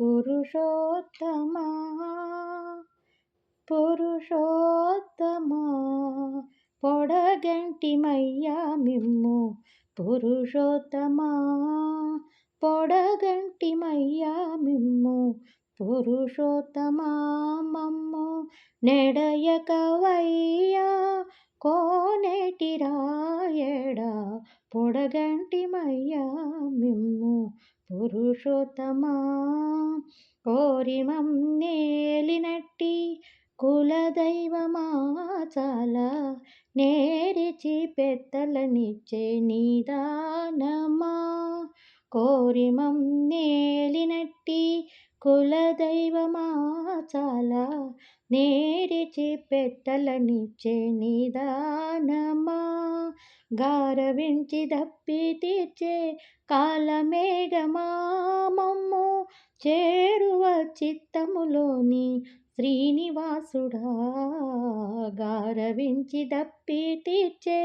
పురుషోత్తమా? పురుషోత్తమా? పొడగంటిమయ్యా మిమ్ము పురుషోత్తమా? పొడగంటిమయ్యా మిమ్ము పురుషోత్తమా? మమ్ము నెడయకవయ్యా కోనేటి రాయడా? పొడగంటిమయ్యా మిమ్ము పురుషోత్తమా? కోరిమం నేలినట్టి కులదైవమా చాలా? నేరిచి పెత్తలనిచ్చే నిదానమా కోరిమం నేలినట్టి కులదైవమా చాలా? నేరిచి పెట్టలనిచ్చే నిదానమా? గారవించి దప్పి తీర్చే కాలమేఘమా? మమ్ము చేరువ చిత్తములోని శ్రీనివాసుడా గారవించి దప్పి తీర్చే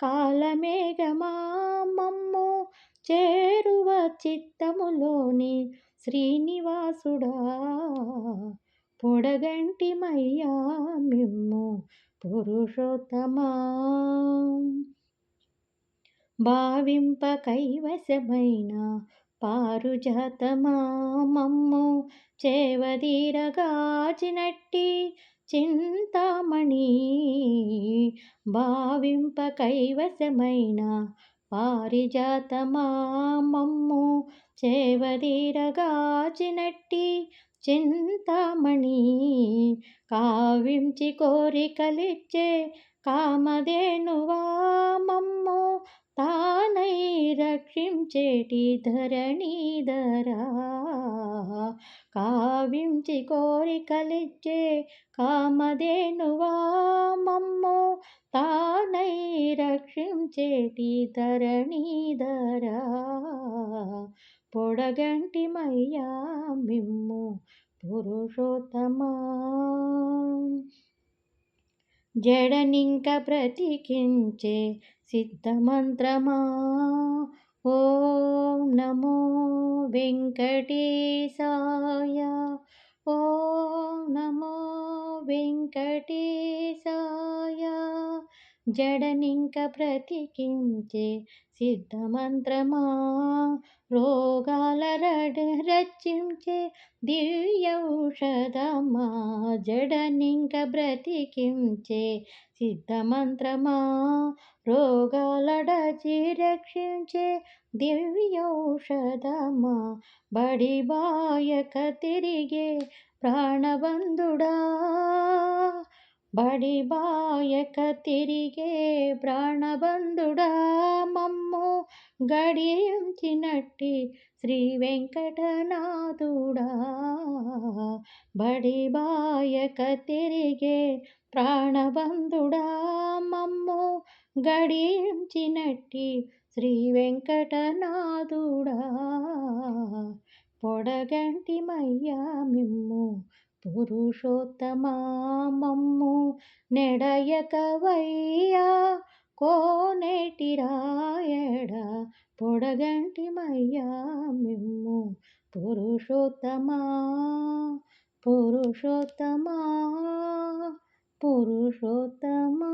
కాలమేఘమా? మమ్ము చేరువ చిత్తములోని శ్రీనివాసుడా పొడగంటిమయ్యా మిమ్ము పురుషోత్తమా? భావింప కైవశమైన పారుజాతమా మమ్ము చేవదీరగాచినట్టి చింతామణి. భావింప కైవశమైన పారిజాతమా మమ్ము చేవదీరగాచినట్టి చింతామణి కావించి కోరికలిచ్చే కామధేనువా మమ్ము తానై రక్షించేటి ధరణీధరా. కావించి కోరికలిచ్చే కామధేనువా మమ్ము తానై రక్షించేటి ధరణీధరా. పొడగంటి మయ్యా మిమ్ము పురుషోత్తమా. జడనింక బ్రతికించే సిద్ధమంత్రమా. ఓం నమో వెంకటేశాయ. ఓం నమో వెంకటేశ జడనింక ప్రతికించే సిద్ధమంత్రమా? రోగాల రడ రచించే దివ్యౌషధమా? జడనింక బ్రతికించే సిద్ధమంత్రమా? రోగాలడచి రక్షించే దివ్యౌషధమా? బడిబాయక తిరిగే ప్రాణబంధుడా? బడిబాయక తిరిగే ప్రాణబంధుడా మమ్ము గడియించినట్టి శ్రీ వెంకటనాథుడా. బడిబాయక తిరిగే ప్రాణబంధుడా మమ్ము గడించినట్టి శ్రీ వెంకటనాథుడా. పొడగంటి మయ్యా మిమ్ము పురుషోత్తమామమ్ము నెడయకవయ్యా కోనేటి రాయడ పొడగంటి మయ్యా మిమ్ము పురుషోత్తమా పురుషోత్తమా పురుషోత్తమా.